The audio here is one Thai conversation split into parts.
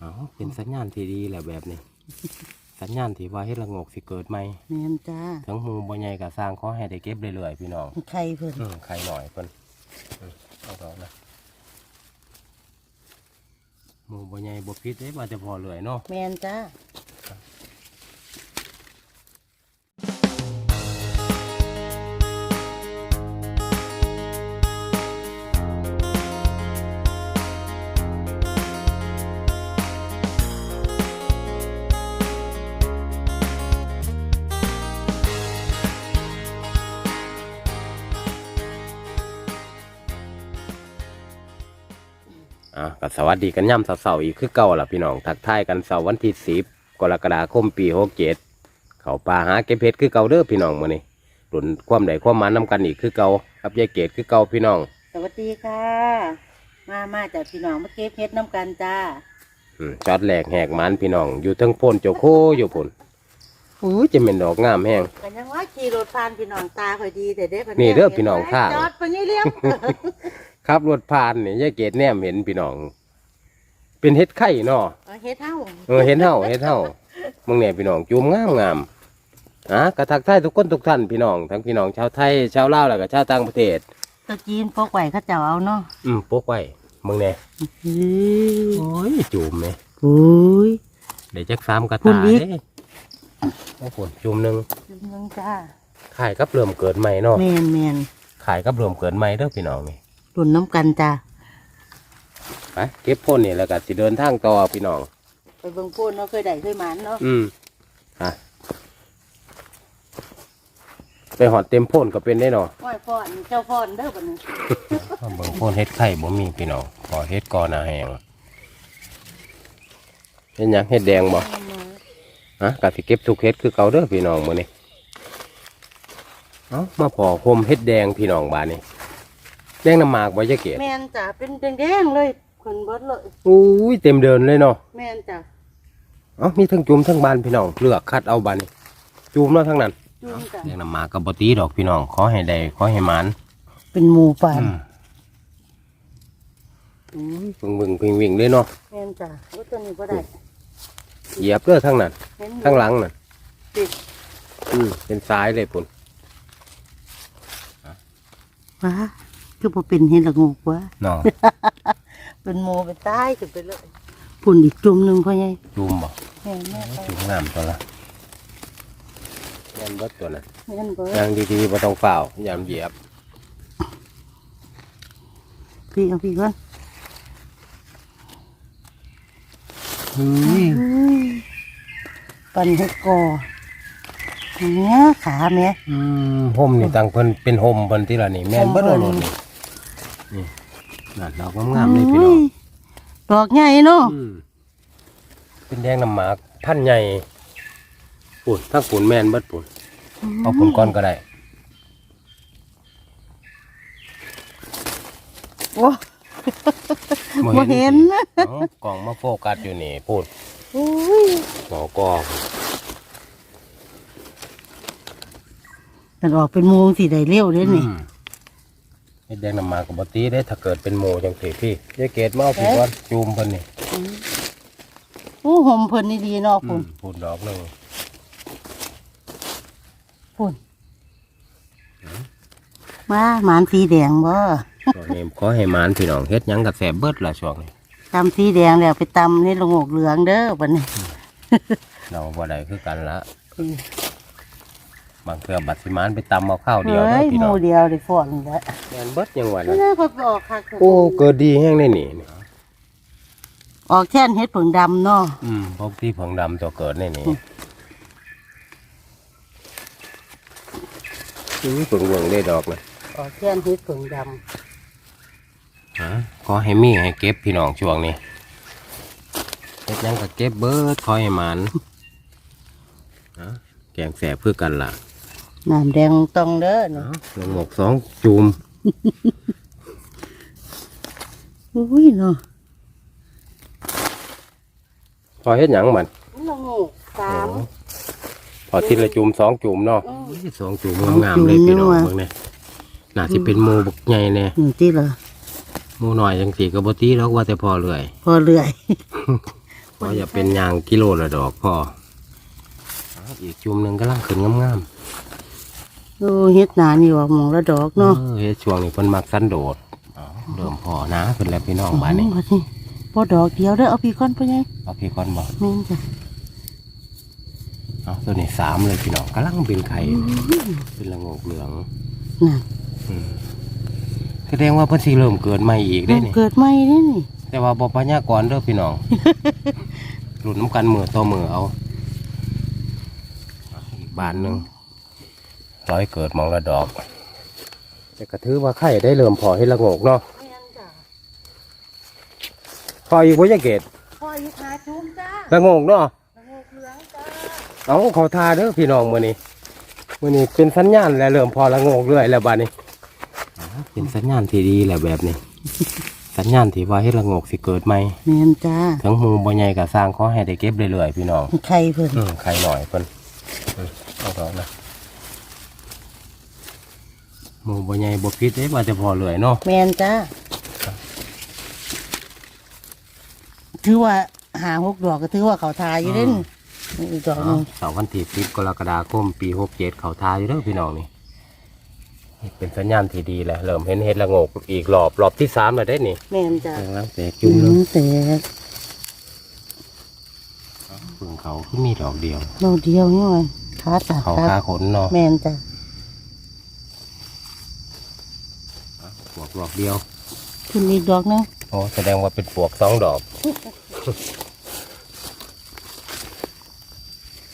เอาเป็นสัญญาณที่ดีแหละแบบนี้ สัญญาณที่ว่าเฮ็ดละโงกสิเกิดใหม่แม่นจ้าทั้งหมูบ่ใหญ่ก็สร้างขอให้ได้เก็บเรื่อยๆพี่น้องไข่เพิ่นอืมไข่หน่อยเพิ่นอืมเอาดอกนะหมูบ่ใหญ่บ่พิษเด้ว่าจะพอเลื่อยเนาะแม่นจ้า ก็สวัสดีกันย่ำเสาร์ๆอีกคือเก่าล่ะพี่น้องทักทายกันเสาร์วันที่สิบกรกฎาคมปีหกเจ็ดเขาป่าหาเก็บเพชรคือเก่าเด้อพี่น้องมื้อนี้รุ่นความใดความหมานำกันอีกคือเก่ากับยายเกดคือเก่าพี่น้อง สวัสดีค่ะ มามาจากพี่น้องมาเก็บเฮ็ดน้ำกันจ้าอืมจอดแหลกแหกหมันพี่น้อง อยู่เทั้งโพนโจโคอยู่พุ่นอู้ยจะเป็นดอกงามแห้งกันยังว่าขี่รถผ่านพี่น้องตาค่อยดีแต่เด็กนี่เด้อพี่น้องข้างจอดไปนี่เลี้ยงขับรถผ่านนี่ยายเกดแนมเห็นพี่น้อง เป็นเฮ็ดไข่เนาะเอาเฮ็ดเฮาเออเห็นเฮาเห็นเฮามึงเนี่ยพี่น้องจูมงามงามอะกระทักทายทุกคนทุกท่านพี่น้องทั้งพี่น้องชาวไทยชาวลาวแล้วก็ชาวต่างประเทศตะจีนพกไหวเขาเจ้าเอาเนาะอืมปกไว้มึงเนี่ยอือโอ้ยจูมไหมโอ้ย เดี๋ยวจักสามกระพุ่ตานอีก เด้โอ้โหจูมหนึ่งจุดนึงจ้าขายกับเริ่มเกิดใหม่เนาะแม่นแม่นขายกับเริ่มเกิดใหม่เด้อพี่น้องนี่รุ่นน้ำกันจ้า ไปเก็บพ่นนี่แล้วก็สิเดินทางต่อพี่น้อง ไปเบิ่งโพนเนาะเคยได้เคยหมันเนาะอืมฮะไปหอดเต็มพ่นก็เป็นได้เนาะห้อยพอนเจ้าพอนเด้อบัดนี้เบิ่งพ่นเฮ็ดไข่บ่มีพี่น้องขอเฮ็ดก่อนอาแหงเฮ็ดหยังเฮ็ดแดงบ่ฮะก็สิเก็บทุกเฮ็ดคือเก่าเด้อพี่น้องมื้อนี้เอ้ามาพอคมเฮ็ดแดงพี่น้องบาดนี้ แดงน้ำหมากบ่จะเก็บแม่นจ้าเป็นแดงๆเลยคนเบิดเลยอุ้ยเต็มเดินเลยเนาะแม่นจ้าเอ้ามีทั้งจุ่มทั้งบานพี่น้องเลือกคัดเอาบานนี้จุ่มเนาะทั้งนั้นจุ่มจ้าแดงน้ำหมากก็บ่ตีดอกพี่น้องขอให้ได้ขอให้หมานเป็นหมูป่านอืมอุ้ยเบิ่งๆวิ่งๆเลยเนาะแม่นจ้าโอ้ตัวนี้บ่ได้เหยียบเด้อทั้งนั้นเห็นทั้งหลังนั่นติดอืมเป็นซ้ายเลยพุ่นว้า คือบ่เป็นเห็นละงูกวะเนาะเป็นหมูเป็นตายขึ้นไปเลยพุ่นอีกจุ่มหนึงพ่อใหญ่จุ่มบ่แม่นแม่ไปจุ่มงามตัวละแม่นเบิดตัวนั้นแม่นเบิดยางดีๆบ่ต้องเฝ้าอย่าเหยียบพี่เอาพี่ก่อนอืมอุ้ยปั่นเฮ็ดกอเนี้ยขาแม่อืมห่มนี่ตังเพิ่นเป็นห่มเพิ่นที่ละนี่แม่นเบิดเอาโลดนี่นี่ นั่นดอกงามๆเลยพี่น้องอุ้ยดอกใหญ่เนาะอืมเป็นแดงน้ำหมากพันใหญ่ปุ่นทั้งปุ่นแม่นเบิดปุ่นเอาปุ่นก้อนก็ได้โอ้บ่เห็นสิเอ้ากล่องมาโฟกัสอยู่นี่พูดอุ้ยหมอกอมันออกเป็นหมูสิได้เร็วเด้นี่อืม เฮ็ดแดงน้ำหมากกับบตีได้ถ้าเกิดเป็นโมจังสิพี่ยายเกดมาเอาพี่ก้อนจูมเพิ่นนี่โอ้ห่มเพิ่นนี่ดีเนาะอืพุ่นมปุ่นดอกหนึงพุ่นมาหมานสีแดงบ่ช่วงนี้ขอให้หมานพี่น้องเฮ็ดหยังกับแสบเบิดละช่วงนี้ตำสีแดงแล้วไปตำให้ละโงกเหลืองเด้อบัดนี้ เราบ่ได้คือกันละ บางเทื่อบัดสิหมานไปตำเอาข้าวเดียวเฮ้เด้อยพี่หน้มูองเดียวได้ฝนแล้วแม่นเบิดยังว่านี่นะนะเขาไปออกคักโอ้เกิดดีแห้งได้นี่ออกแค่นเฮ็ดผงดำเนาะ อืมพวกที่ผงดำตัวเกิดนี่นี่อือเพิ่งเบิ่งได้ดอกนะออกแค่นเฮ็ดผงดฮะขอให้มีให้เก็บพี่น้องช่วงนี้เฮ็ดหยังก็เก็บเบิดขอให้หมันฮะแกงแสบเพื่อกันล่ะำ น้ำแดงตองเด้อเนาะเอาลงหมกสองจูมอุ้ยเนาะพอเฮ็ดหยังมันละโงกสาม พอทีละจูมสองจูมเนาะอืมสองจูมงามๆเลยพี่น้องจูมนี่ว่ะเบิ่งเนี่ยน่าสิเป็นหมูบักใหญ่แน่อยู่ที่ละหมูน้อยจังสีก็บ่ตีแล้วว่าแต่พอเลยพอเลื่อยพออย่าเป็นยางกิโลละดอกพอเอาอีกจุ่มหนึ่งก็ล่างขึ้นงามโอ้เฮ็ดหนานี่ว่าหมองละดอกๆเนาะเออเฮ็ดช่วงนี้เพิ่นมักสันโดษเอาเริ่มพอนะเพิ่นแล้วพี่น้องบ้านนี้บัดนี้พอดอกเดียวเด้อเอาพี่ก้อนไปไงเอาพี่ก่อนบอกแม่นจ้ะเอาตัวนี้สามเลยพี่น้องกำลังเป็นไข่เป็นละโงกเหลืองน่ะอืมแสดงว่าเพิ่นสิเริ่มเกิดใหม่อีกได้นี่ เกิดใหม่เด้นี่แต่ว่าบ่พยากรณ์เด้อพี่น้อง หลุดน้ำกันมือต่อมือเอาเอาอีกบานหนึ่ง ร้อยเกิดมองละดอก แต่กระถือว่าไข่ได้เริ่มพอให้ละโงกเนาะแม่นจ้ะพออีกว่ยาเกตพ่ออยู่ขาจุ้มจ้าละโงกเนาะละโงกเหลืองจ้าเอาขอทาเด้อพี่น้องมื้อนี้มื้อนี้เป็นสัญญาณแล้วเริ่มพอละโงกเรื่อยแล้วบาดนี้อ๋อเป็นสัญญาณที่ดีแล้วแบบนี้ สัญญาณที่ว่าให้ละโงกสิเกิดใหม่แม่นจ้าทั้งหมูบ่ใหญ่ก็สร้างขอให้ได้เก็บเรื่อยๆพี่น้อง ไข่เพิ่น อืมใครหน่อยเพิ่นอืมเอาดอกนะ หมูบ่ใหญ่บ่พิษเด้ว่าจะพอเลยเนาะแม่นจ้าถือว่าหาหกดอกก็ถือว่าเขาทายอยู่เด้นนี่อีกดอกหนึงเสาร์วันที่สิบกรกฎาคมปีหกเจ็ดเขาทาอยู่เด้อพี่น้องนี่นี่เป็นสัญญาณที่ดีแหละเริ่มเห็นเห็ดละโงกอีกรอบรอบที่สามแล้วได้นี่แม่นจ้าแตงแล้วแตกจุ่มเลยแต่เพิ่งเขาคือมีดอกเดียวเราเดียวนี่มันขาตาเขาคคารับขนเนาะแม่นจ้า ปวกดอกเดียวขึ้นอีกดอกหนึงโอ้แสดงว่าเป็นปวกสองดอก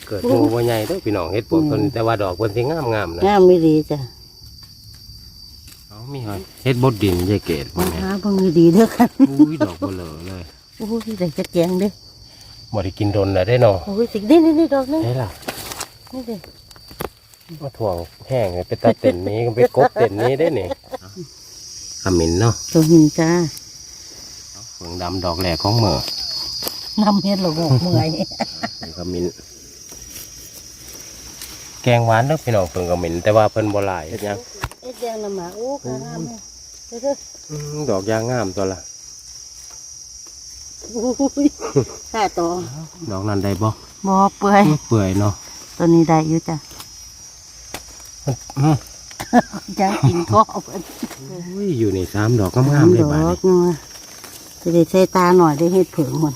เกิดหมูบ่ใหญ่เด้อพี่น้องเฮ็ดปวกคนแต่ว่าดอกเพิ่นสิงามๆนะงามไม่ดีจ้ะเอามีหอยเฮ็ดบดดินยายเกดมาบ่แม่นหาเบิ่งดีๆเด้อกันอุ้ยดอกเบลอเลยโอ้ยได้จะแกงเด้อบ่ได้กินดนแล้วได้เนาะโอ้ยสินี่นี่นี่ดอกหนึงเฮ้ล่ะนี่เด้อมาถ่วงแห้งไปตัดเต็นนี้ก็ไปกบเต็นนี้ได้นี่ ขมิ้นเนาะตัวหินจ้าเฟืองดำดอกแหลกของเหมือนำเฮ็ดละโงกเมื่อยขมิ้นแกงหวานเด้อพี่น้องเฟืองขมิ้นแต่ว่าเพิ่นบ่หลายเฮ็ดหยังเอ็ดแดงน้ำหมาโอ้กางามเลยเด้อเด้ออืมดอกยางงามตัวละโอ้ยข้าต่อดอกนั้นได้บ่บ่เปื่อยเปื่อยเนาะตัวนี้ได้อยู่จ้ะ อืม จ้ากินก็เอาเพิ่นอุ้ยอยู่นี่สามดอกงามๆเลยดบาดอนี้กนึงว่ะจะได้ใส่ตาหน่อยได้เฮ็ดเผิงมัน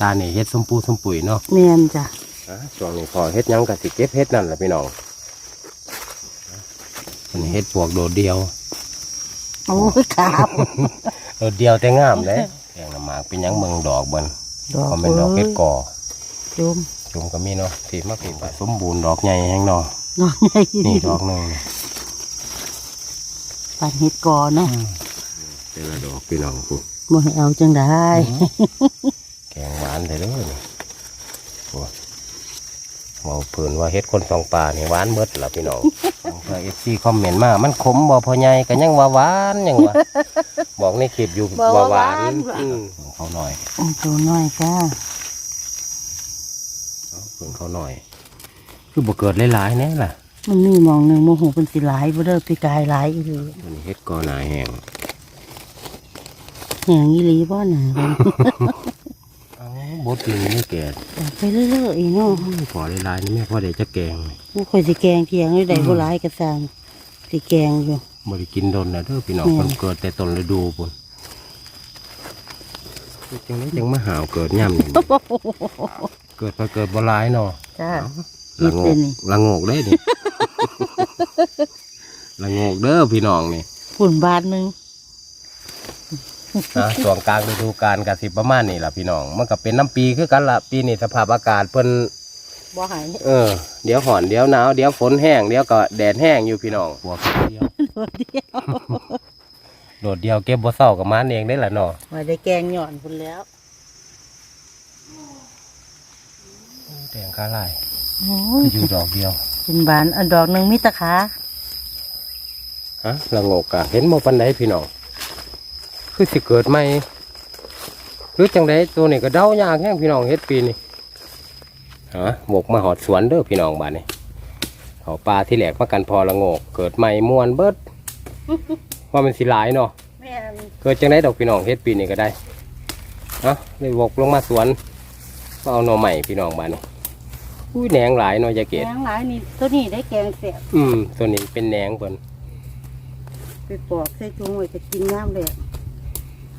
ตานี่เฮ็ดสมปูสมปุ๋ยเนาะแม่นจ้ะอะช่วงนี้พอเฮ็ดหยังก็สิเก็บเฮ็ดนั่นแหละพี่น้องอันนี้เฮ็ดปวกโดดเดียวโอ้ยขาวโดดเดียวแต่งามเลยแกงน้ำหมากเป็นหยังเมืองดอกเบิ่นดอกก็เป็นดอกเฮ็ดก่อโยมจุ่มก็มีเนาะที่มาเป็นสมบูรณ์ดอกใหญ่แห้งเนาะ ดอกใหญ่นี่ดอกหนึงปันเฮ็ดก่อนเนาะแต่ละดอกพี่น้องผู้บ่ให้เอาจังได้แกงหวานเลยเด้อนี่โอ้เมาเพิ่นว่าเฮ็ดคนสองป่านี่หวานเบิดล่ะพี่น้องเพื่อ FC คอมเมนต์มา มันขมบ่พอใหญ่ก็ยังว่าหวานยังว่าบอกในคลิปอยู่ว่าหวานอืมเขาหน่อยโอ้ตัวน้อยจ้าเอาเพิ่นเขาหน่อย คือบ่เกิดหลายๆแน่ล่ะ มันมีหมองหนึงโมโหเป็นสิหลายบ่เด้อพี่กายหลายอีหลีตัวนี้เฮ็ดก่อหนาแห้งแหงอีหลีบ่น่ะเพิ่นเอาบดนี่ไม่แก่เอาไปเรื่อยๆอีเนาะพอหลายๆนี่แม่พอได้จะแกงบ่ค่อยสิแกงเที่ยงหรือใดบ่หลายก็สร้างสิแกงอยู่บ่ได้กินโดนนะเด้อพี่น้องอืมมันเกิดแต่ต้นฤดูพุ่นจังไดจังมาหาวเกิดย่ำนี่เกิดพอเกิดบ่หลายเนาะจ้า ละโงเฮ็กดเลยนี่ละโงกได้ดิละโงกเด้อพี่น้องนี่ฝุ่นบาทหนึงนะช่วงกลางฤดูกาลก็สิประมาณนี้ล่ะพี่น้อง มันก็เป็นน้ำปีคือกันล่ะปีนี้สภาพอากาศเพิ่นบ่หายเออ เดี๋ยวห่อนเดี๋ยวหนาวเดี๋ยวฝนแห้งเดี๋ยวก็แดดแห้งอยู่พี่น้องหัวเดียวตัวเดียวโดดเดียวเก็บบ่เศร้ากับมันเองได้ละเนาะไว้ได้แกงหย่อนพุ่นแล้วแดงคาลาย โอ้ยอยู่ดอกเดียวเป็นบานอันดอกหนึงมีแตะขาฮะละโงกอะเห็นโมปันไดพี่น้องคือสิเกิดใหม่หรือจังไดตัวนี้ก็เดายากแห้งพี่น้องเฮ็ดปีนี้ฮะบกมาหอดสวนเด้อพี่น้องบ้านนี้เขาปลาที่แหลกมากันพอละโงก เกิดใหม่ม่วนเบิดว่ามันสิหลายเนาะแม่นเกิดจังไดดอกพี่น้องเฮ็ดปีนี้ก็ได้เอาเลยวกลงมาสวนก็เอาหน่อใหม่พี่น้องบ้านนี่ อุ้ยแหนงหลายเนาะยายเกแกดงหลายนี่ตัวนี้ได้แกงแสบอืม ตัวนี้เป็นแหนงเพิ่นไปปอกใส่ถุงไว้จะกินน้ำเลย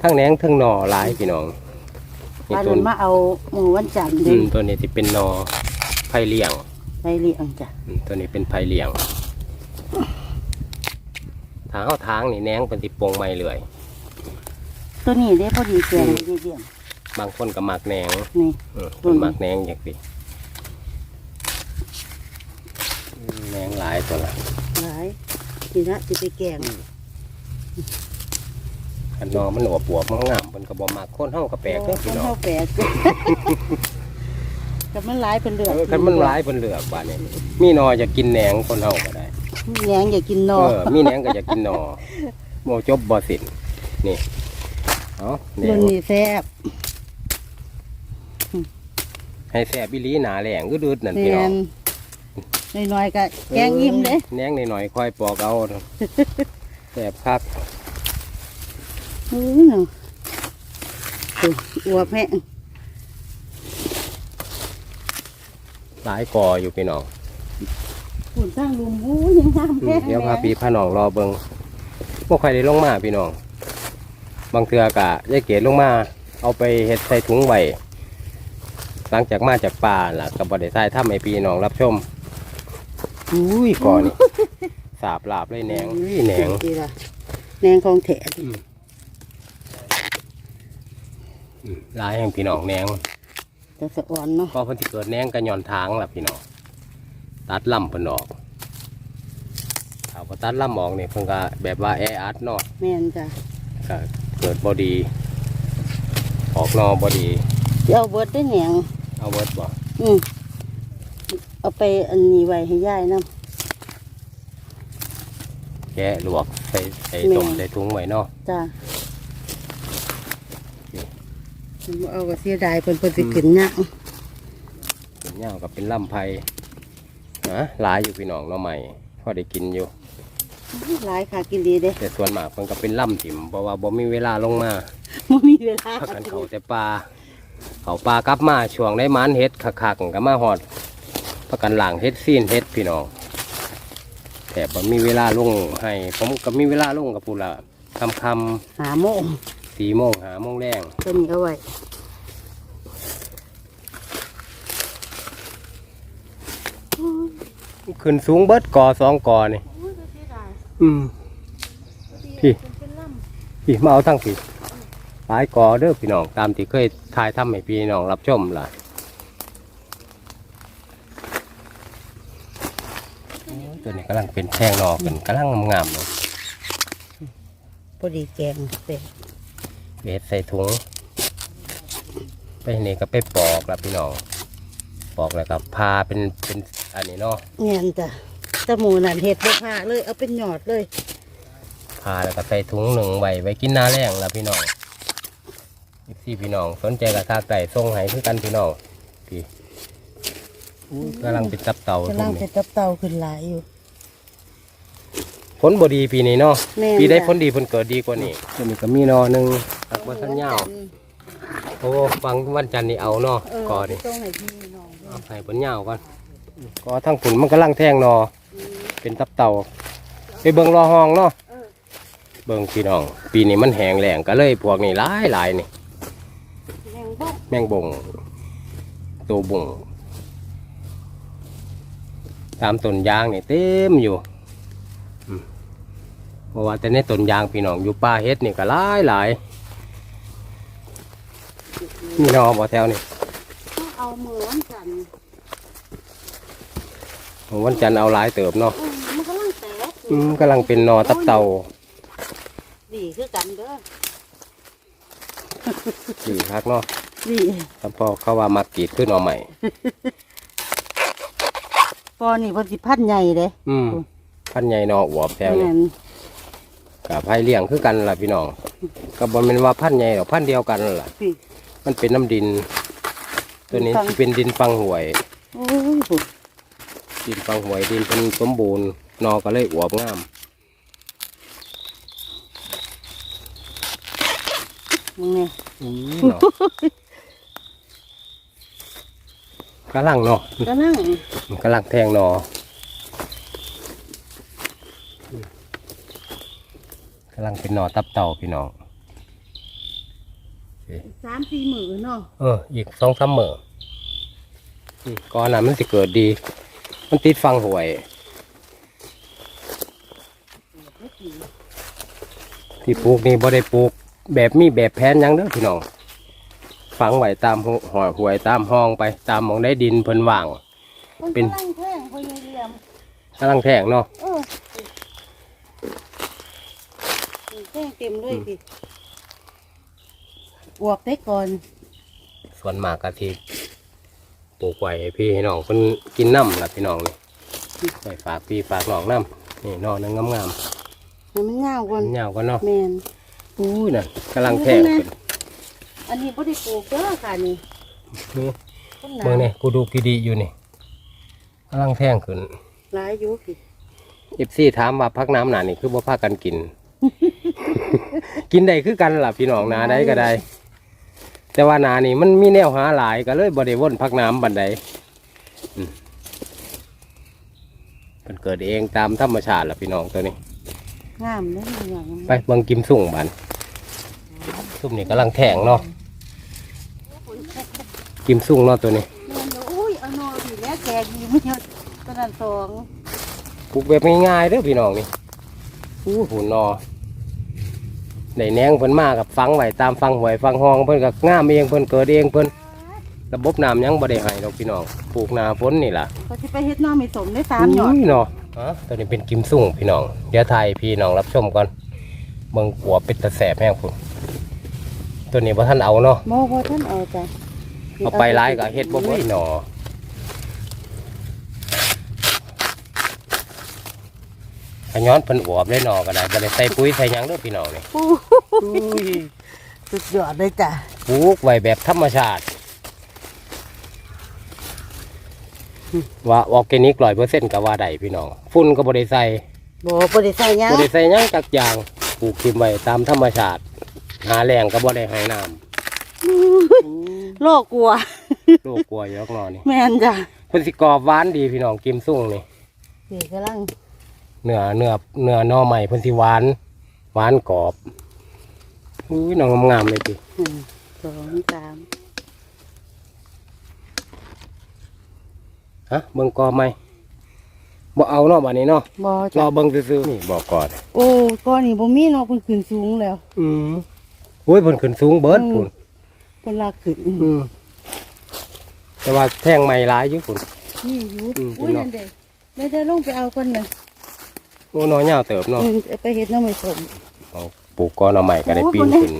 ทั้งแหนงทั้งหน่อหลายพี่น้องนี่บ้านตัวนั้นมาเอาหมูวันจันทร์อืเดิมตัวนี้ที่เป็นหน่อไผ่เลี้ยงไปเลี้ยงจ้ะอืมตัวนี้เป็นไผ่เลี้ยงทางเข้าทางนี่แหนงเป็นติโปงไม้เลย ตัวนี้ได้พอดีแกงเลยเดียวบางคนก็มักแหนงนี่อืมอืคนมมักแหนงอย่างสิ อืมแหนงหลายตัวละหลายทีนะจะไปแกงอันนอมันอวบปวบมันงามมันก็บ่มักคนเฮาก็แปลกเด้อพี่น้องเข้าแปลกกับมันหลายเป็นเลือดเออคันมันหลายเพิ่นเลือกบาดนี้มีหนอจะกินแหนงคนเฮาก็ได้แหนงอย่ากินนอเออมีแหนงก็จะกินหนอโมจบบ่สิ้นนี่เอาแหนรุ่งนนี้แซ่บให้แซ่บอีหลีหนาแหลงอึดๆนั่นแมพี่น้อง นน้อยๆก็แกงอิ่มเด้แหนงหน่อยๆค่อยปอกเอาแซ่บคักอื้อหนูตัวอวบแห้งหลายกออยู่พี่น้องฝุ่นสร้างลุมโอ้ยยังงามอืแห้มงเดี๋ยวพาพี่พาน้องรอเบิงพวกใครได้ลงมาพี่น้อง บางเทือกะยายเกดลงมา เอาไปเฮ็ดใส่ถุงไว้หลังจากมาจากป่าล่ะกับบไดใส่ถ้ำให้พี่น้องรับชม อุ้ยก่อนนี่สาบลาบเลยแหนงอุ้ยแหนงดีละแหนงของแถมอืมหลายแห่งพี่น้องแหนงจะสะอ่อนเนาะก็เพิ่นสิเกิดแหนงกันย่อนทางล่ะพี่น้องตัดลำเพิ่นออกถ้าบ่ตัดลำออกนี่เพิ่นก็แบบว่าแออัดเนาะแม่นจ้ะก็เกิดบอดี ออกนอบอดีเดี๋ยวเอาเบิดได้แหนงเอาเวิร์ดบ่อืม เอาไปอันนี้ไว้ให้ยายน้แกะลวกใส่ใส่แม่ต้มใส่ถุงไว้เนาะำจ้ะเอาก็เสียดายเพิ่นเพิ่นสิขึ้นยากเป็นเหย้ากับเป็นลำไผ่นะหลายอยู่พี่น้องเนาะใหม่พอได้กินอยู่ หลายค่ะกินดีเด้แต่ส่วนมากมันก็เป็นลำถิ่มเพราะว่าบ่มีเวลาลงมาไม่มีเวลาพักกันเขาแต่ปลาเขาปลากลับมาช่วงได้หมันเฮ็ดคักๆก็มาหอด พักกันหลังเฮ็ดซีนเฮ็ดพี่น้องแต่บ่มีเวลาลงให้ ผมก็มีเวลาลงกับปูละคำคหาโมงำสี่โมงหาโมงแรงตัวนี้เอาไว้ขึ้นสูงเบิดกอสองกอนี่อืม พี่ พี่มาเอาทั้งพี่หลายกอเด้อพี่น้องตามที่เคยถ่ายทำให้พี่น้องรับชมล่ะโอ้ย ตัวนี้กำลังเป็นแท่งนอเป็นกำลังงามๆเลยพอดีแกงเป็ดเบ็ดใส่ถุงไปนี่ก็ไปปอกแล้วพี่น้องปอกแล้วก็พาเป็นเป็นอันนี้เนาะเงียนจ้ะแตะหมูนั่นเห็ดบ่ผ่าเลยเอาเป็นหยอดเลยพาแล้วก็ใส่ถุงหนึ่งไว้ไว้กินหน้าแรงแล้วพี่น้องพี่พี่น้องสนใจกับทาไก่ส่งให้คือกันพี่น้องพี่อู้ กำลังเป็นตับเต่ากำลังเป็นตับเต่าขึ้นหลายอยู่ ผลบดีปีนี้เนาะแม่น ปีได้จ้ะผลดีผลเกิดดีกว่านี้ตัวนี้ก็มีหนอหนึ่งตักมาสัญญาวโอ้ฟังวันจันทร์นี่เอาเนาะเออก่อนนี่ต้องให้พี่น้องเอาให้ผลยาวก่อนก็ทั้งผุนมันกำลังแทงหนอเป็นตับเต่าไปเบิ่งรอห้องเนาะเออเบิ่งพี่น้อง ปีนี้มันแห้งแล้งก็เลยพวกนี้หลายหลายนี่แมงบ่แมงบงตัวบง ตามต้นยางนี่เต็มอยู่อืมเพราะว่าแต่ในต้นยางพี่น้องอยู่ป่าเฮ็ดนี่ก็หลายหลายมีหนอบ่แถวนี่เอามือวันจันทร์วันจันทร์เอาหลายเติบเนาะอืมมันกำลังแตกอืมกำลังเป็นหนอตับเต่าดีคือกันเด้อสี่พักเนาะดีถ้าพอเขาว่ามักกรีดขึ้นเอาใหม่ ปอนี่เพิ่นสิพันใหญ่เด้อืมพันใหญ่หนออวบแถวนี่แม่นกับไผ่เลี้ยงคือกันล่ะพี่น้องกับบอเป็นว่าพันใหญ่หรอกพันเดียวกันนั่นล่ะ พี่ มันเป็นน้ำดิน ตัวนี้ฟัง สิเป็นดินฟังหวย โอ้ยพุ่นดินฟังหวยดินเป็นสมบูรณ์หนอก็เลยอวบงาม มึงเนี่ย อื้อเนาะ กำลังเนาะก็นั่งมันกำลังแทงหนออกำลังเป็นหนอตับเต่าพี่น้องสามสี่หมื่นเนาะเอออีกสองสามเมื่ออืมก่อนน่ะมันจะเกิดดี มันติดฟังหวยที่ปลูกนี่บ่ได้ปลูก แบบมีแบบแผนหยังเด้อพี่น้อง ฝังไว้ตามหหอยหวยตามห้องไปตามหมองได้ดินเพิ่นว่างมันเป็นกำลังแท่งพอยายเหลี่ยมกำลังแทงเนาะเออแท่งเต็มเลยพี่อวบได้ก่อนส่วนมากกะทิปลูกไว้ให้พี่ให้น้องเพิ่นกินน้ำล่ะพี่น้องนี่ไปฝากพี่ฝากน้องน้ำนี่นอนึงงามให้มันเงาวก่อนๆยาวก็เนาะแมนอุ้ยน่ะกำลังแทงขึ้น อันนี้บ่ได้ปลูกเด้อค่ะนี่นี่ต้นหนาเบิ่งนี่กูดูกีดีอยู่นี่กำลังแทงขึ้นหลายอยู่พี่เอฟซีถามว่าพักน้ำหนานี่คือบ่พากันกิน กินได้คือกันล่ะพี่น้องนาได้ก็ได้ แต่ว่านานี่มันมีแนวหาหลายก็เลยบ่ได้วนพักน้ำบันไดอืมมันเกิดเองตามธรรมชาติล่ะพี่น้องตัวนี้ งามเลยอย่างไปเบิ่งกิมสุ่งบันซุ่มนี่กำลังแทงเนาะ กิมสุ่งเนาะตัวนี้แม่นเด้ออุ้ยเอาหนอพี่แล้วแกดีมั้ยตัวนั้นสองปลูกแบบง่ายๆเด้อพี่น้องนี่อู้หูนอได้แหนงเพิ่นมากับฟังไว้ตามฟังหวยฟังห้องเพิ่นก็งามเองเพิ่นเกิดเองเพิ่นระบบน้ำยังบ่ได้ให้ดอกพี่น้องปลูกหนาฝนนี่ล่ะก็สิไปเฮ็ดหนอไม่สมได้สามหยอดยเนาะฮะตัวนี้เป็นกิมสุ่งพี่น้องเดี๋ยวไทยพี่น้องรับชมก่อนเบิ่งปัวเป็นตะแสบแห้งพุ่นตัวนี้บ่ท่านเอาเนาะโมบ่ท่านเอาจ้ะ เอาไปร้ายก็เฮ็ดบ่เบิดหนอขย้อนเพิ่นอวบเลยหนอก็ได้บ่ได้ใส่ปุ๋ยใส่หยังเด้อพี่น้องนี่อู้ยสุดยอดเลยจ้ะปลูกไว้แบบธรรมชาติ ว่าออร์แกนิกร้อยเปอร์เซ็นต์ก็ว่าได้พี่น้องฝุ่นก็บ่ได้ใส่บ่บ่ได้ใส่หยังบ่ได้ใส่หยังจักอย่างปลูกทิมไว้ตามธรรมชาติ หาแรงก็บ่ได้ให้น้ำ โลกกลัว โลกกลัวอยอกนอนี่แม่นจ้ะเพิ่นสิกรอบหวานดีพี่น้องกิมซุ่งนี่นี่กำลังเนื้อเนื้อเนื้อหนอใหม่เพิ่นสิหวานหวานกรอบอุ้ยน้องงามๆเลยติหนึ่งสองสามฮะเบิ่งกอไหมบ่เอาเนาะบัดนี้เนาะบ่รจ้ะอเบิ่งซื่อๆนี่บอกก่อนโอ้ก้อนนี้บ่มีเนาะเพิ่นขึ้นสูงแล้ว อืมโอ้ยเพิ่นขึ้นสูงเบิดพุ่น เพิ่นลากขึ้นอืมแต่ว่าแท่งใหม่หลายอยู่พุ่นนี่อยู่อืมอุ้ยนั่นเด้เดี๋ยวจะลงไปเอาก่อนน่ะโอ้น้อยยาวเติบเนาะอืมเอาไปเฮ็ดหน้ำไม่สม เอาปลูกกอนเอาใหม่ก็ได้ปีนขึ้น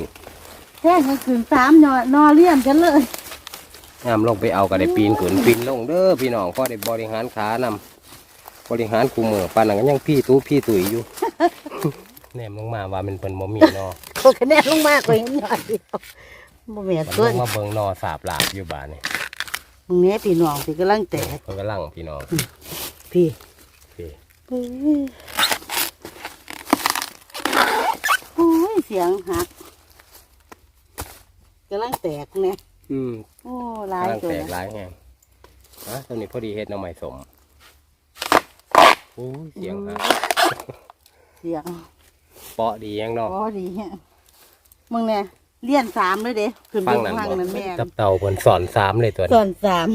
แท่งมันขึ้นสามหยอดนอเลี่ยมกันเลยงามลงไปเอาก็ได้ปีนขึ้นปีนลงเด้อพี่น้องพอได้บริหารขานำบริหารกูมือปานนั้นก็ยังพี่ตู้พี่ตุ๋ยอยู่แนมลงมาว่ามันเป็นบ่มีเนาะโอ้คะแนนลงมากกว่านี้หน่อยเดียว บ่แม่นมันลเพิ่นงมาเบิ่งนอสาบลาบอยู่บ้านนี่มึงแม่พี่น้องสิกำลังแตกเพิ่นกำลังพี่น้องพี่พี่โอ้ยโอ้ยเสียงหักกำลังแตกเนี่ยอืมโอ้หลายกำลังตัวแตกหลายแฮงฮะตัวนี้พอดีเฮ็ดหน้ำใหม่สมโอ้ยเสียงฮะเสียงเปาะดีแฮงเนาะพอดีฮะมึงเนี่ย เลี่ยนสามเลยเด้ขึ้นฟับงนนั่นฟังบ่นั่นแม่นตับเต่าเพิ่นสอนสามเลยตัวนี้ส่วนสาม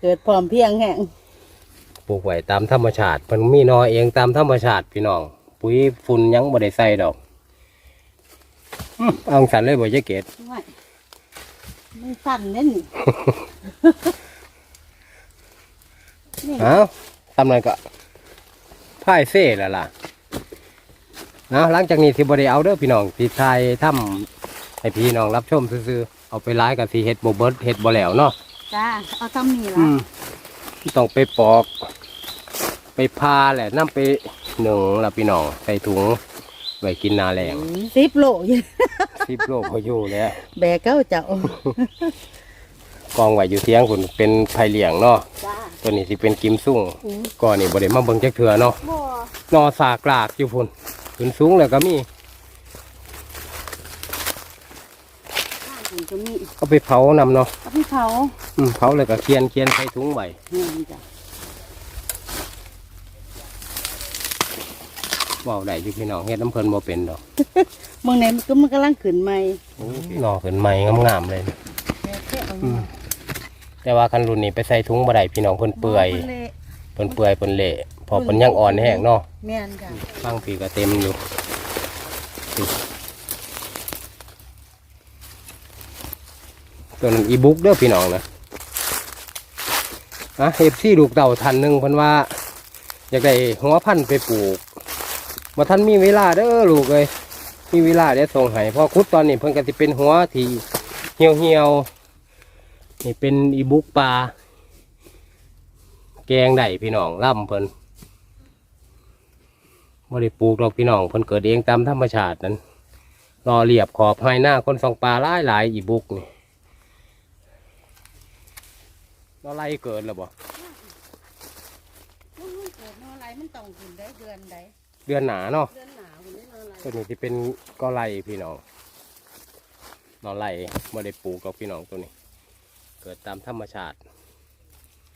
เกิดพร้อมเพรียงแห้งปลูกไว้ตามธรรมชาติเพิ่นมีนอเองตามธรรมชาติพี่น้อง ปุ๋ยฝุ่นหยังบ่ได้ใส่ดอกอื้อเอาสันเลยบ่ยายเกดไม่ไม่สั่นเน่นนี่เอาทำหน่อยก็พ่ายเซ่แล้วล่ะเอาหลังจากนี้สิบ่ได้เอาเด้อพี่น้องสิทายทำ ให้พี่น้องรับชมซื่อๆเอาไปร้ายกับสิเฮ็ดบ่เบิดเฮ็ดบ่แล้วเนาะจ้าเอาทำนี่อืละมต้องไปปอก ไปพาแหละนํไปหนึ่งล่ะพี่น้องใส่ถุงไว้กินหนาแรงสิบโลอยู่สิบโลพออยู่แล้วแบกเก้าเจ้ากองไว้อยู่เทียงคุณเป็นไผ่เหลียงเนาะจ้าตัวนี้สิเป็นกิมซุ่งอืมก่อนนี่บ่ได้มาเบิ่งจักเถื่อเนาะบ่นอสากลากอยู่พุ่นขึ้นสูงแล้วก็มี ก็มีเอาไปเผานำเนาะเอาไปเผาอืมเผาเลยก็เคียนเคียนใส่ถุงไว้แม่นจ้ะเว้าได้อยู่พี่น้องเฮ็ดน้ำเพิ่นบ่เป็นดอกเมืองไหนมันก็มันกำลังขึ้นใหม่หน่อขึ้นใหม่งามๆเลยแค่แค่เอาอืมแต่ว่าคันรุ่นนี้ไปใส่ถุงบ่ได้พี่น้องเพิ่นเปื่อยพิ่นละเพิ่นเปื่อยเพิ่นเละเพอเพิ่นยังอ่อนแห้งเนาะแม่นจ้ะบางปีก็เต็มอยู่ ตัวนั้นอีบุ๊กเด้อพี่น้องนะอะเอฟซีลูกเต่าทันหนึ่งพิ่นว่า อยากได้หัวพันไปปลูกมาท่านมีเวลาเด้อลูกเลยมีเวลาเดี๋ยวส่งให้พอคุดตอนนี้เพิ่นก็สิเป็นหัวที่เหี่ยวเหี่ยวๆนี่เป็นอีบุ๊กปลาแกงได้พี่น้องล่ำเพิ่นบ่ได้ปลูกหรอกพี่น้องเพิ่นเกิดเองตามธรรมชาตินั้นรอเรียบขอบให้หน้าคนสองปลาหลายหลายอีบุกนี่ รอไล่เกิดแล้วบ่มันเกิดนอไรมันต้องขึ้นได้เดือนใดเดือนหนาเนาะเดือนหนาวนี่นอไรตัวนี้ที่เป็นก็ไล่พี่น้องนอไล่บ่ได้ปลูกหรอกพี่น้องตัวนี้ เกิดตามธรรมชาติ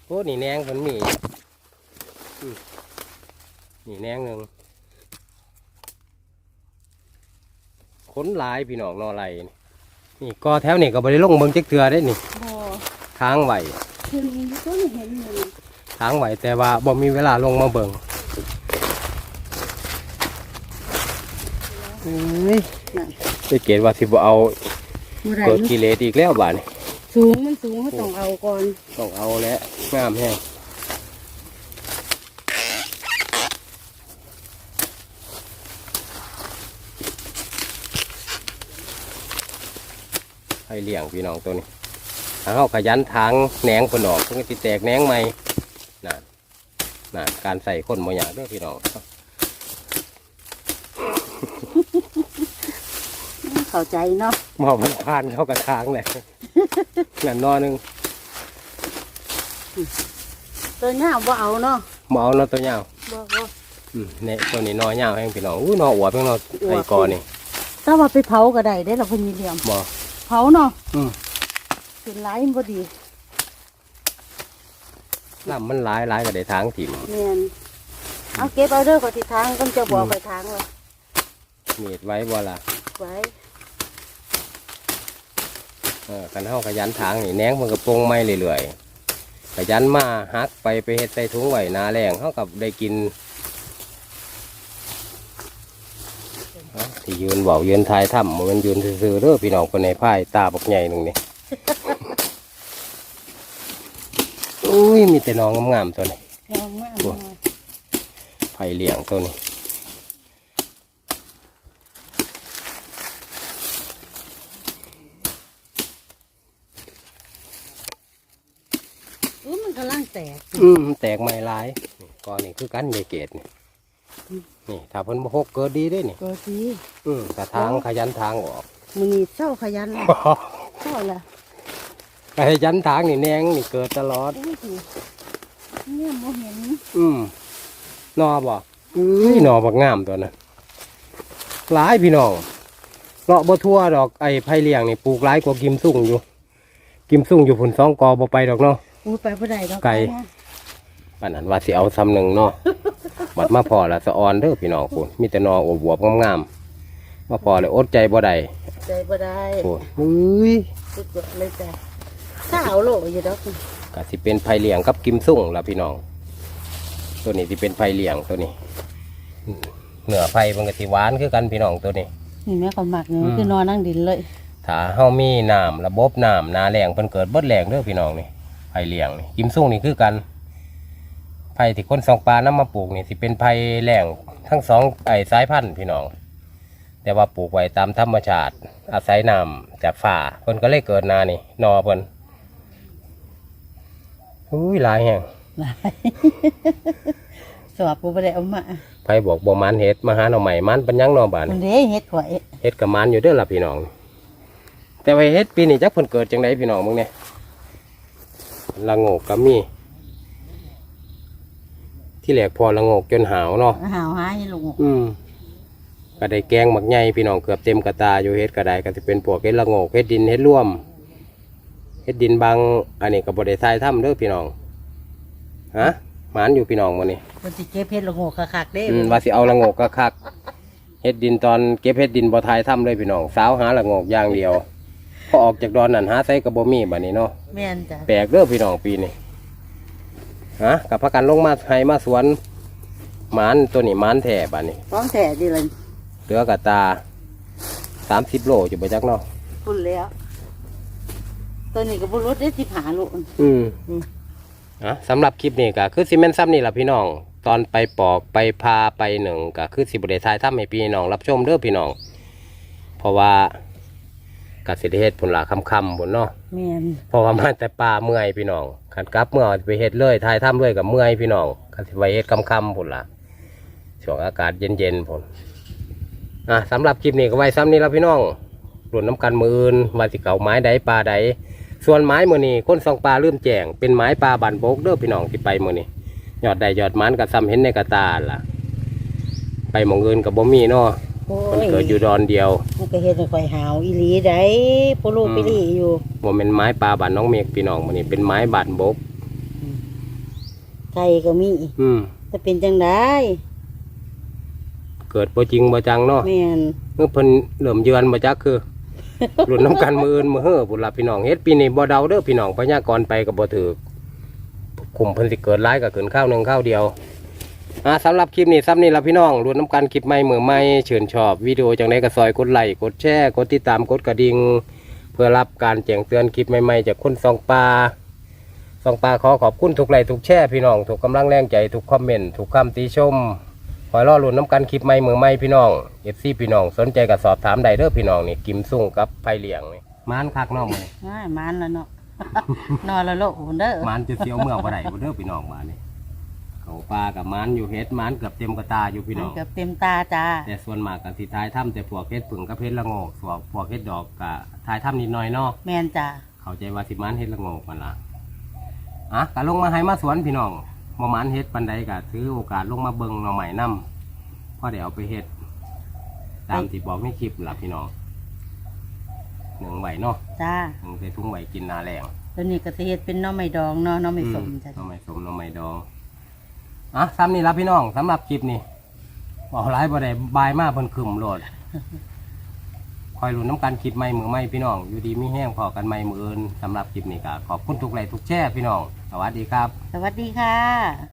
โอ้นี่แหนงเพิ่นมีอืมนี่แหนงหนึ่งขนหลายพี่น้องนอไล่นี่นี่ก็แถวนี่ก็บ่ได้ลงเบิ่งจักเทือได้นี่บ่ค้างไหว คือมีต้นเห็นอยู่ค้างไหวแต่ว่าบ่มีเวลาลงมาเบิ่งเอ้ยนั่นไปเกตว่าสิบ่เอาบ่ได้เกิดกิเลสอีกแล้วบาดนี่สูงมันสูงเขาต้องเอาก่อนต้องเอาแล้วงามแห้งให้เลี้ยงพี่น้องตัวนี้ ถ้าเขาขยันทางแหนงคนออกเพิ่นก็สิแตกแหนงใหม่นั่นนั่นการใส่คนบ่อยากเด้อพี่น้องเข้าใจเนาะหมอมันพานเข้ากระทางเลยนั่นนอหนึงตัวเนี้ยบ่เอาเนาะหมอเอาเนอตัวเงาวบ่บ่อืมเนี่ยตัวนี้นอยาวแห้งพี่น้องอู้นออวบเพิ่งนออวบไอ้กอนี่ถ้าว่าไปเผาก็ได้ได้อล่ะเพิ่นมีเหลี่ยมหมอเผาเนาะ อืมเป็นหลายมันบ่ดีลำมันหลายหลายก็ได้ทางถิ่มแม่นเอาเก็บเอาเด้อก็สิทางก็จะบอกไปทางเลยมีดไว้บ่ล่ะไว้เออกันเฮาขยันทางนี่แหนงมันก็ปรุงไม่เรื่อยๆขยันมาฮักไปไปเฮ็ดใส่ถุงไว้หนาแรงเฮากับได้กินเอาที่ยืนเบายืนทายถ้ำมันยืนซื่อๆเด้อพี่น้องคนในพายตาบักใหญ่หนึ่งนี่ อุ้ยมีแต่น้องงามๆตัวนี้แพงมากโอ้ไผ่เหลี่ยงตัวนี้เออมันกำลังแตก อืมแตกไม่ลายนี่ก้อนนี่คือกันยายเกตนี่นี่ถ้าเพิ่นบ่ฮกเกิดดีได้นี่ก็สิอืมกระทางขยันทางออกมื้อนี้เช้าขยันละเช้าละ ขยันทางนี่แนงนี่เกิดตลอดโอ้ยสิเนี่ยบ่เห็นอืมนอบ่อุ้ยนอบักงามตัวนั้นหลายพี่น้องเลาะบ่ทั่วดอกไอ้ไผ่เลี้ยงนี่ปลูกหลายกว่ากิมซุ่งอยู่ กิมซุ่งอยู่ผุนสองกอบ่ไปดอกเนาะ อู้ไปบ่ได้ดอกไก่ปานนั้นว่าสิเอาซ้ำหนึ่งเนาะ บัดมาพอละสะออนเด้อพี่น้องคุณมีแต่นออวบๆงามๆมาพอเลยอดใจบ่ได้ใจบ่ได้โอ้ยอุ้ย สุดยอดเลยจ้ะ ถ้าเอาโลอยู่ดอกก็สิเป็นไผ่เหลียงกับกิมซุ่งละพี่น้อง ตัวนี้สิเป็นไผ่เหลียงตัวนี้เหนือไผ่มันก็สิหวานคือกันพี่น้องตัวนี้นี่แม่ก็มักนี่อืมคือนอนนั่งดินเลยถ้าเฮามีน้ำระบบน้ำนาแรงเพิ่นเกิดเบิดแรงเด้อพี่น้องนี่ไผ่เหลียงนี่กิมซุ่งนี่คือกันไผ่ที่คนสองปลานํมาปลูกนี่สิเป็นไผ่แรงทั้งสองไอ้สายพันธุ์พี่น้อง แต่ว่าปลูกไว้ตามธรรมชาติ อาศัยน้ำจากฝ่าเพิ่นก็เลยเกิดนานี่นอเพิ่น อุ้ยหลายแห่งหลายสอบบ่ได้เอามาไผบอกบ่มันเฮ็ดมาหาหน่อใหม่มันเป็นหยังหนอบานมันเด้เฮ็ดข่อยเฮ็ดกับมันอยู่เด้อล่ะพี่น้อง แต่ว่าเฮ็ดปีนี้จักเพิ่นเกิดจังไดพี่น้องมึงเนี่ยละโงกก็มี ที่แหลกพอละโงกจนหาวเนาะหาวหาให้ลูกอืมก็ได้แกงหมักใหญ่พี่น้องเกือบเต็มกระตาอยู่เฮ็ดก็ได้ก็จะเป็นพวกเฮ็ดละโงกเฮ็ดดินเฮ็ดร่วม เฮ็ดดินบางอันนี้ก็บ่ได้ทรายถ้ำเด้อพี่น้องฮะหมานอยู่พี่น้องมื้อนี้คนที่เก็บเพชรละโงกคักๆเด้อืมว่าสิเอาละโงกก็คักเฮ็ดดินตอนเก็บเฮ็ดดินบ่ทายถ้ำเลยพี่น้องสาวหาละโงกอย่างเดียวพอออกจากดอนนั่นหาไสก็บ่มีบัดนี้เนาะแม่นจ้ะแปลกเด้อพี่น้องปีนี้ฮะกับพักกันลงมาให้มาสวนหมานตัวนี้หมานแท้บัดนี้ฟ้องแท้ดีเลยเหลือกระตาสามสิบโลอยู่บ่จักเนาะพุ่นแล้ว ตัวนี้ก็บุรุษได้สิบหาลูกอืมอืมอะสำหรับคลิปนี้ก็คือซีเมนซ้ำนี่แหละพี่น้อง ตอนไปปอกไปพาไปหนึ่งก็คือสิบเดทายถ้ำให้พี่น้อง รับชมเด้อพี่น้อง เพราะว่ากสิได้เฮ็ดผลละคำคำๆบนเนาะแม่นเพราะว่ามาแต่ป่าเมื่อยพี่น้องขันกลับเมื่อไปเฮ็ดเลยทายถ้ำเลยกับเมื่อยพี่น้องกันสิไปเฮ็ดคำคำๆผลละช่วงอากาศเย็นๆผลอะสำหรับคลิปนี้ก็ไว้ซ้ำนี่แล้วพี่น้องรวนน้ำกันมืออื่นว่าสิเก่าไม้ใดปลาใด ส่วนไม้มือนี้คนสองปลาเริ่มแจงเป็นไม้ปลาบันโบกเด้อพี่น้องที่ไปมือนี้ยอดใดยอดมันกับซ้ำเห็นในกระตาล่ะ ไปหมองเงินกับบ่มีเนาะโอ้มันยเกิดอยู่ดอนเดียวมันก็เฮ็ดให้ข่อยหาวอีหลีได้ปลูกอืมไปหลีอยู่ บ่เป็นไม้ปลาบันน้องเมฆพี่น้องมือนี้เป็นไม้บันโบก ไก่ก็มีอืมจะเป็นจังไดเกิดบ่จริงบ่จังเนาะแม่นเมื่อเพิ่นเริ่มเยือนบ่จักคือ หลุดน้ำกันมืออื่นมือเฮ้อพุ่นล่ะพี่น้องเฮ็ดปีนี้บ่เดาเด้อพี่น้องพยากรไปก็บ่ถือคุมเพิ่นสิเกิดร้ายก็ขึ้นข้าวหนึ่งข้าวเดียวอ่าสำหรับคลิปนี้ซ้ำนี่ละพี่น้องรวดน้ำกันคลิปใหม่มือใหม่เชิญชอบวิดีโอจังไดก็ซอยกดไลค์กดแชร์กดติดตามกดกระดิ่งเพื่อรับการแจ้งเตือนคลิปใหม่ๆจากคนสองปลาสองปลาขอขอบคุณทุกไลค์ทุกแชร์พี่น้องทุกกำลังแรงใจทุกคอมเมนต์ทุกคำติชม คอยรอลุ้นน้ำกันคลิปใหม่มือใหม่พี่น้องเอฟซีพี่น้อง สนใจก็สอบถามได้เด้อพี่น้องนี่กิมซุ่งกับไผ่เหลียงนี่มานคักน้องเลยง่ายมันแล้วเนาะ นอนแล้วโลกพุ่นเด้อมานจะเสียวเมื่อบ่ได้บ่เด้อพี่น้องมานี่เขาปลากับมานอยู่เฮ็ดมานเกือบเต็มกระตาอยู่พี่น้องมันเกือบเต็มตาจ้า แต่ส่วนมากกันสิทายถ้ำแต่พวกเฮ็ดผึ่งกับเฮ็ดละโงกส่วนพวกเฮ็ดดอกกะทายถ้ำนิดหน่อยเนาะแม่นจ้าเข้าใจว่าสิมานเฮ็ดละโงกมันล่ะอะก็ลงมาให้มาสวนพี่น้อง บ่มานเฮ็ดปันใดก็ถือโอกาสลงมาเบิ่งหน่อใหม่นํพอเดี๋ยวเอาไปเฮ็ดตามที่บอกในคลิปล่ะพี่น้องหนึ่งไหวเนาะจ้าหนึ่งใส่ถุงไหวกินนาแรงตัวนี้ก็สิเฮ็ดเป็นหน้อไม้ดองเนาะหน้อไม้สมจ้ะหน้องไม้สมหน้องไม้ดองอะซ้ำนี่ละพี่น้องสำหรับคลิปนี้บอกหลายบ่ได้บายมากเพิ่นขึ้มโลด คอยลุ้นน้ำกันคลิปใหม่มือใหม่พี่น้อง อยู่ดีมีแห้งพอกันใหม่มืออื่นสำหรับคลิปนี้ก็ขอบคุณทุกไลค์ทุกแชร์พี่น้อง สวัสดีครับ สวัสดีค่ะ